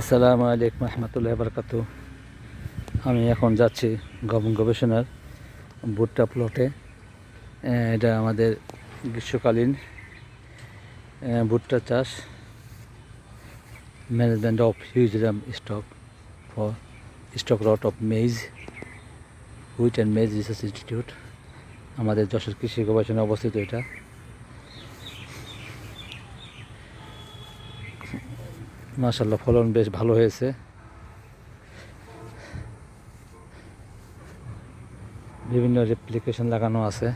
আসসালামু আলাইকুম রহমতুল্লাহ বরকাত আমি এখন যাচ্ছি গম গবেষণার ভুট্টা প্লটে এটা আমাদের গ্রীষ্মকালীন ভুট্টা চাষ। Management of huge ram stalk for stalk rot of maize wheat and maize research institute আমাদের যশোর কৃষি গবেষণা অবস্থিত এটা। মাশাল্লাহ ফলন বেশ ভালো হয়েছে। বিভিন্ন রেপ্লিকেশন লাগানো আছে।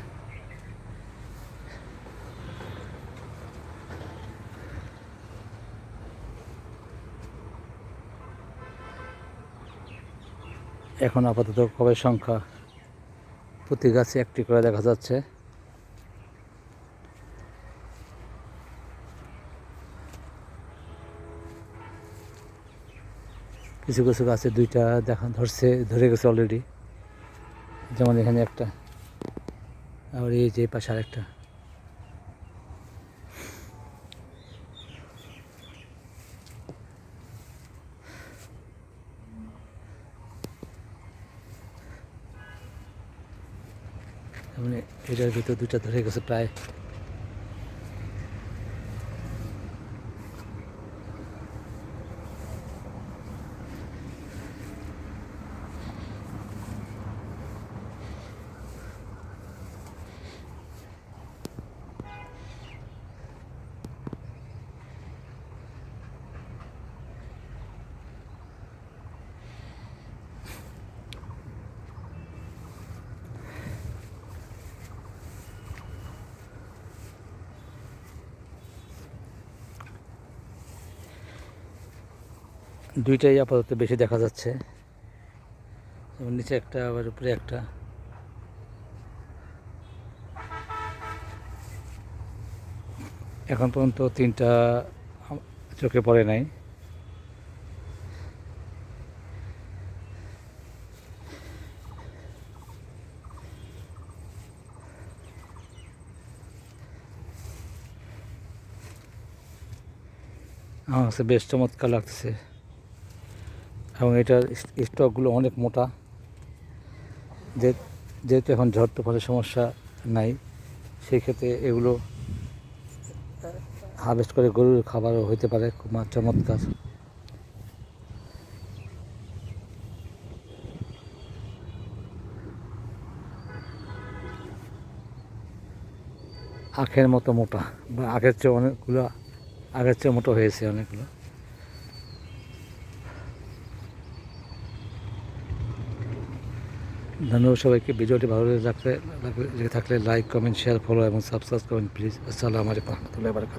এখন আপাতত কবের সংখ্যা প্রতি গাছে একটি করে দেখা যাচ্ছে। কিছু কিছু গাছে দুইটা দেখা ধরছে, ধরে গেছে অলরেডি যেমন এখানে একটা। আর এই যে পাশে আরেকটা। মানে এটার ভিতর দুইটা ধরে গেছে প্রায়। দুইটাই আপাতত বেশি দেখা যাচ্ছে। যেমন নিচে একটা, আবার উপরে একটা। এখন পর্যন্ত তিনটা চোখে পড়ে নাই। আমার কাছে বেশ চমৎকার লাগতেছে। এবং এটার স্টকগুলো অনেক মোটা। যেহেতু এখন ঝড় তুফানের সমস্যা নাই সেই ক্ষেত্রে এগুলো হারভেস্ট করে গরুর খাবারও হইতে পারে, খুব চমৎকার। আখের মতো মোটা, বা আগের চেয়ে অনেকগুলো, আগের চেয়ে মোটো হয়েছে অনেকগুলো। ধন্যবাদ সবাইকে। ভিডিওটি ভালো লেগে থাকলে থাকলে লাইক কমেন্ট শেয়ার ফলো এবং সাবস্ক্রাইব করেন প্লিজ আসসালামু আলাইকুম। রহমতুল্লাহ বারকাত